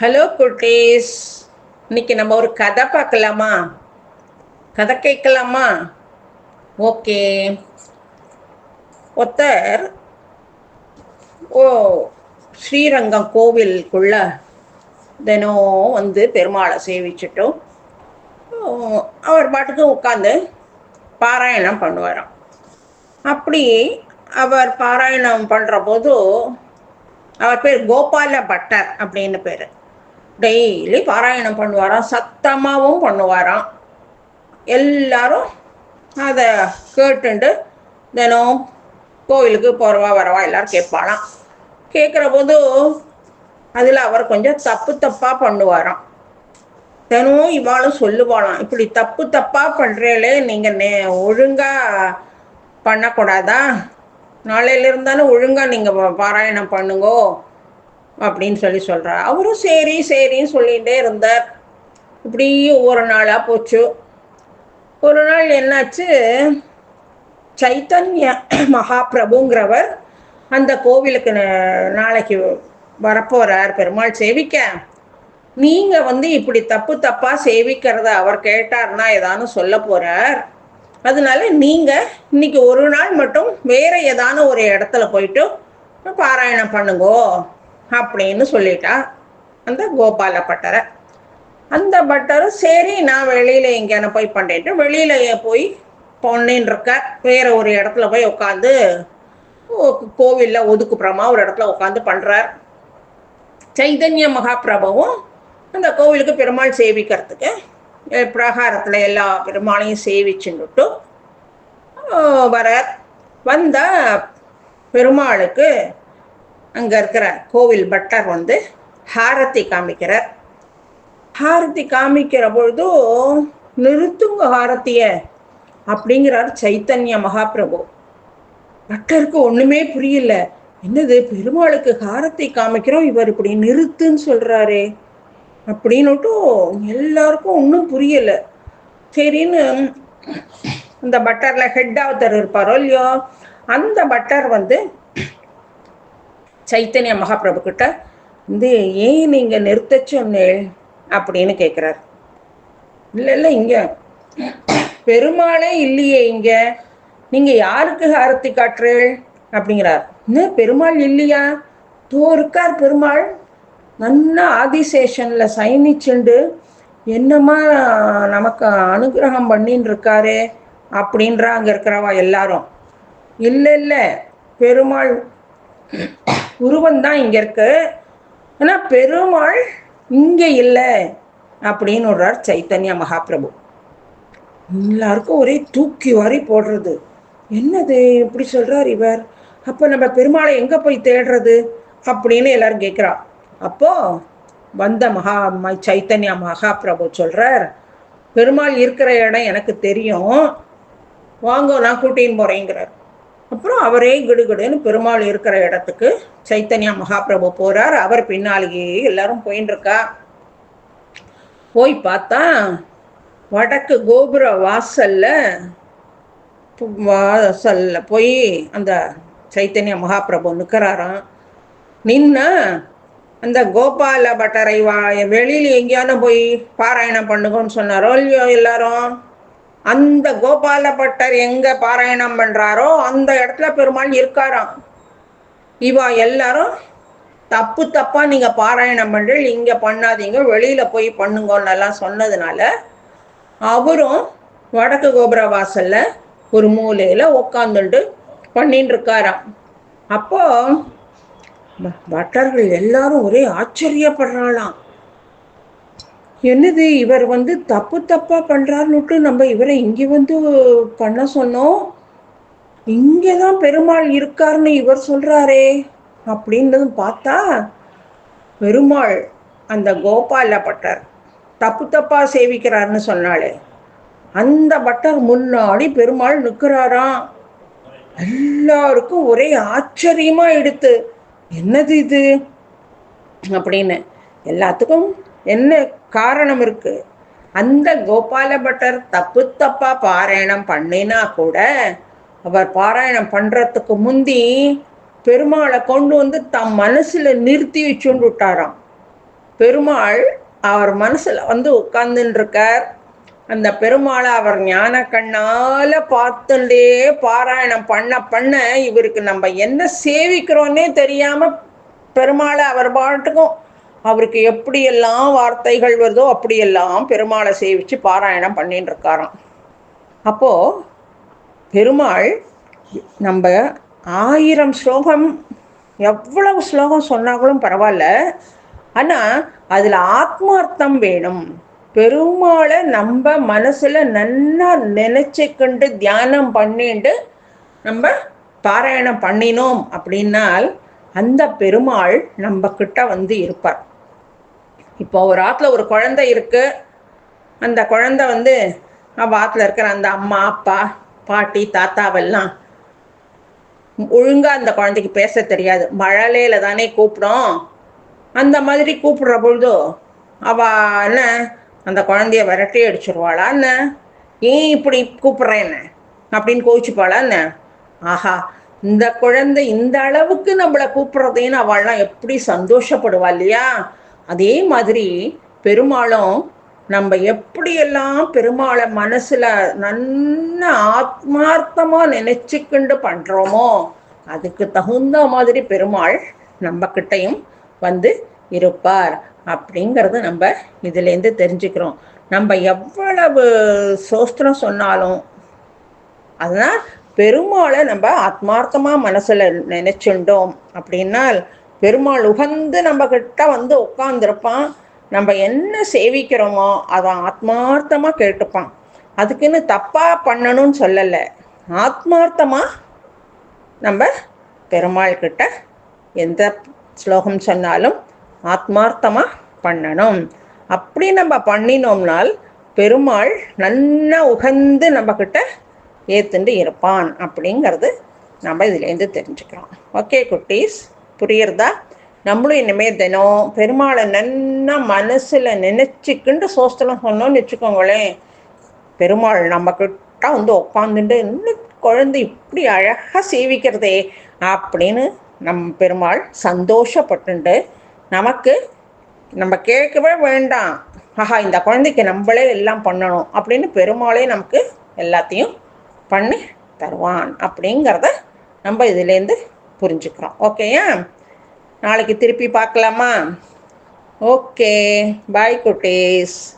Hello குட்டீஸ் இன்னைக்கு நம்ம ஒரு கதை பார்க்கலாமா? கதை கேட்கலாமா? ஓகே ஒருத்தர் ஓ ஸ்ரீரங்கம் கோவிலுக்குள்ள தினம் வந்து பெருமாளை சேவிச்சிட்டோம் அவர் பாட்டுக்கு உட்காந்து பாராயணம் பண்ணுவாராம். அப்படி அவர் பாராயணம் பண்ணுற போது அவர் பேர் கோபால பட்டர் அப்படின்னு பேர். டெய்லி பாராயணம் பண்ணுவாராம் சத்தமாகவும் பண்ணுவாராம். எல்லாரும் அதை கேட்டுண்டு தினம் கோவிலுக்கு போகிறவா வரவா எல்லாரும் கேட்பாளாம். கேட்குற போது அதில் அவர் கொஞ்சம் தப்பு தப்பாக பண்ணுவாராம். தினமும் இவாளும் சொல்லுவாளாம் இப்படி தப்பு தப்பாக பண்ணுறீங்களே நீங்கள் நே ஒழுங்காக பண்ணக்கூடாதா? நாளையில இருந்தாலும் ஒழுங்காக நீங்கள் பாராயணம் பண்ணுங்கோ. அப்படின்னு சொல்லி சொல்கிறார் அவரும் சரி சரின்னு சொல்லிகிட்டே இருந்தார். இப்படி ஒவ்வொரு நாளாக போச்சு. ஒரு நாள் என்னாச்சு? சைத்தன்ய மகாபிரபுங்கிறவர் அந்த கோவிலுக்கு ந- நாளைக்கு வரப்போகிறார் பெருமாள் சேவிக்க. நீங்கள் வந்து இப்படி தப்பு தப்பாக சேவிக்கிறத அவர் கேட்டார்னா ஏதானு சொல்ல போகிறார் அதனால நீங்கள் இன்னைக்கு ஒரு நாள் மட்டும் வேற ஏதான ஒரு இடத்துல போயிட்டு பாராயணம் பண்ணுங்கோ. அப்படின்னு சொல்லிட்டா அந்த கோபால பட்டரை. அந்த பட்டரும் சரி நான் வெளியில் எங்கேயான போய் பண்ணிட்டு வெளியில போய் பொண்ணின்னு இருக்கார் வேற ஒரு இடத்துல போய் உட்காந்து கோவிலில் ஒதுக்குப்புறமா ஒரு இடத்துல உட்காந்து பண்ணுறார் சைதன்ய மகாபிரபுவும் அந்த கோவிலுக்கு பெருமாள் சேவிக்கிறதுக்கு பிரகாரத்தில் எல்லா பெருமாளையும் சேவிச்சுட்டு வர வந்த பெருமாளுக்கு அங்கே இருக்கிற கோவில் பட்டர் வந்து ஹாரத்தி காமிக்கிறார். ஹாரத்தி காமிக்கிற பொழுது நிறுத்துங்க ஹாரத்திய அப்படிங்கிறார் சைத்தன்ய மகாபிரபு. பட்டருக்கு ஒண்ணுமே புரியல. என்னது பெருமாளுக்கு ஹாரத்தை காமிக்கிறோம் இவர் இப்படி நிறுத்துன்னு சொல்றாரே அப்படின்னுட்டும் எல்லாருக்கும் ஒன்றும் புரியல. சரின்னு அந்த பட்டர்ல ஹெட் ஆத்தர் இருப்பாரோ இல்லையோ அந்த பட்டர் வந்து சைத்தன்ய மகாபிரபு கிட்ட வந்து ஏன் நீங்க நிறுத்த சொன்னேள் அப்படின்னு கேட்குறாரு இல்லை இல்லை இங்க பெருமாளே இல்லையே இங்க. நீங்க யாருக்கு ஆரத்தி காட்டுறீள்? அப்படிங்கிறார். என்ன பெருமாள் இல்லையா? தோ இருக்கார் பெருமாள். நன்னா ஆதிசேஷன்ல சயனிச்சுண்டு என்னமா நமக்கு அனுகிரகம் பண்ணின்னு இருக்காரே அப்படின்றா அங்க இருக்கிறவா எல்லாரும். இல்லை இல்லை பெருமாள் உருவம் தான் இங்கே இருக்கு. ஆனால் பெருமாள் இங்கே இல்லை அப்படின்னு விடுறார் சைத்தன்யா மகாபிரபு. எல்லாருக்கும் ஒரே தூக்கி வாரி போடுறது. என்னது இப்படி சொல்கிறார் இவர்? அப்போ நம்ம பெருமாளை எங்கே போய் தேடுறது? அப்படின்னு எல்லாரும் கேட்குறா. அப்போ வந்த மகா ம- சைத்தன்ய மகாபிரபு சொல்கிறார் பெருமாள் இருக்கிற இடம் எனக்கு தெரியும். வாங்க நான் கூட்டின்னு போகிறேங்கிறார் அப்புறம் அவரே கிடுகிடுன்னு பெருமாள் இருக்கிற இடத்துக்கு சைத்தன்யா மகாபிரபு போறார். அவர் பின்னாலேயே எல்லாரும் போயின்னு இருக்கா போய் பார்த்தா வடக்கு கோபுர வாசல்ல வாசல்ல போய் அந்த சைத்தன்ய மகாபிரபு நிற்கிறாராம் நின்ன அந்த கோபால பட்டரை வா வெளியில் எங்கேயாவது போய் பாராயணம் பண்ணுங்கன்னு சொன்னாரோ இல்லையோ எல்லாரும்? அந்த கோபால பட்டர் எங்க பாராயணம் பண்றாரோ அந்த இடத்துல பெருமாள் இருக்காராம். இவா எல்லாரும் தப்பு தப்பா நீங்க பாராயணம் பண்றீங்க இங்க பண்ணாதீங்க வெளியில போய் பண்ணுங்கன்னு எல்லாம் சொன்னதுனால அவரும் வடக்கு கோபுர வாசல்ல ஒரு மூலையில உட்காந்துட்டு பண்ணிட்டு இருக்காராம். அப்போ பட்டர்கள் எல்லாரும் ஒரே ஆச்சரியப்படுறாளாம். என்னது இவர் வந்து தப்பு தப்பா பண்றாருன்னுட்டு நம்ம இவரை இங்க வந்து பண்ண சொன்னோம். இங்கதான் பெருமாள் இருக்காருன்னு இவர் சொல்றாரே அப்படின்றதும் பார்த்தா பெருமாள் அந்த கோபால பட்டர். தப்பு தப்பா சேவிக்கிறாருன்னு சொன்னாலே அந்த பட்டர் முன்னாடி பெருமாள் நிற்கிறாராம். எல்லாருக்கும் ஒரே ஆச்சரியமா எடுத்து என்னது இது? அப்படின்னு. எல்லாத்துக்கும் என்ன காரணம் இருக்கு. அந்த கோபால பட்டர் தப்பு தப்பா பாராயணம் பண்ணினா கூட அவர் பாராயணம் பண்றதுக்கு முந்தி பெருமாளை கொண்டு வந்து தம் மனசுல நிறுத்தி வச்சுண்டு விட்டாராம். பெருமாள் அவர் மனசில் வந்து உட்கார்ந்துட்டு இருக்கார் அந்த பெருமாளை அவர் ஞான கண்ணால பார்த்துட்டே பாராயணம் பண்ண பண்ண இவருக்கு நம்ம என்ன சேவிக்கிறோன்னே தெரியாம பெருமாளை அவர் பாட்டுக்கும் அவருக்கு எப்படியெல்லாம் வார்த்தைகள் வருதோ அப்படியெல்லாம் பெருமாளை சேவிச்சு பாராயணம் பண்ணின்னு இருக்காராம் அப்போது பெருமாள் நம்ம ஆயிரம் ஸ்லோகம் எவ்வளவு ஸ்லோகம் சொன்னாங்களும் பரவாயில்ல. ஆனால் அதில் ஆத்மார்த்தம் வேணும். பெருமாளை நம்ம மனசில் நல்லா நினச்சிக்கிண்டு தியானம் பண்ணிட்டு நம்ம பாராயணம் பண்ணினோம் அப்படின்னால் அந்த பெருமாள் நம்ம கிட்ட வந்து இருப்பார். இப்போ ஒரு ஆற்றுல ஒரு குழந்தை இருக்கு. அந்த குழந்தை வந்து அவ ஆற்றுல இருக்கிற அந்த அம்மா அப்பா பாட்டி தாத்தாவெல்லாம் ஒழுங்கா அந்த குழந்தைக்கு பேச தெரியாது. மழலையில தானே கூப்பிடும். அந்த மாதிரி கூப்பிடுற பொழுது அவ என்ன அந்த குழந்தைய விரட்டி அடிச்சிருவாளா என்ன? ஏன் இப்படி கூப்பிடுறேன் அப்படின்னு கோவிச்சுப்பாளா என்ன? ஆஹா இந்த குழந்தை இந்த அளவுக்கு நம்மளை கூப்பிடுறதேன்னு அவள்லாம் எப்படி சந்தோஷப்படுவா இல்லையா? அதே மாதிரி பெருமாளும் நம்ம எப்படியெல்லாம் பெருமாளை மனசுல நன்ன ஆத்மார்த்தமா நினைச்சுக்கிண்டு பண்றோமோ அதுக்கு தகுந்த மாதிரி பெருமாள் நம்ம கிட்டையும் வந்து இருப்பார் அப்படிங்கிறது நம்ம இதுலேருந்து தெரிஞ்சுக்கிறோம். நம்ம எவ்வளவு சோஸ்திரம் சொன்னாலும் அதனால் பெருமாளை நம்ம ஆத்மார்த்தமாக மனசில் நினைச்சுண்டோம் அப்படின்னால் பெருமாள் உகந்து நம்ம கிட்ட வந்து உட்காந்துருப்பான் நம்ம என்ன சேவிக்கிறோமோ அதை ஆத்மார்த்தமாக கேட்டுப்பான். அதுக்குன்னு தப்பாக பண்ணணும்னு சொல்லலை. ஆத்மார்த்தமாக நம்ம பெருமாள் கிட்ட எந்த ஸ்லோகம் சொன்னாலும் ஆத்மார்த்தமாக பண்ணணும். அப்படி நம்ம பண்ணினோம்னால் பெருமாள் நல்லா உகந்து நம்ம கிட்ட ஏத்துண்டு இருப்பான். அப்படிங்கிறது நம்ம இதுலேருந்து தெரிஞ்சுக்கிறோம். ஓகே குட்டீஸ். புரியுறதா? நம்மளும் இனிமேல் தினம் பெருமாளை நன்னா மனசில் நினச்சிக்கிண்டு சோஸ்தலம் சொன்னோம்னு வச்சுக்கோங்களேன். பெருமாள் நம்மக்கிட்ட வந்து உட்காந்துட்டு இன்னும் குழந்தை இப்படி அழகாக சேவிக்கிறதே? அப்படின்னு நம் பெருமாள் சந்தோஷப்பட்டுண்டு நமக்கு நம்ம கேட்கவே வேண்டாம். ஆஹா இந்த குழந்தைக்கு நம்மளே எல்லாம் பண்ணணும். அப்படின்னு பெருமாளே நமக்கு எல்லாத்தையும் பண்ணி தருவான். அப்படிங்கிறத நம்ம இதுலேருந்து புரிஞ்சுக்கிறோம். ஓகேயா நாளைக்கு திருப்பி பார்க்கலாமா? ஓகே பாய் குட்டீஸ்.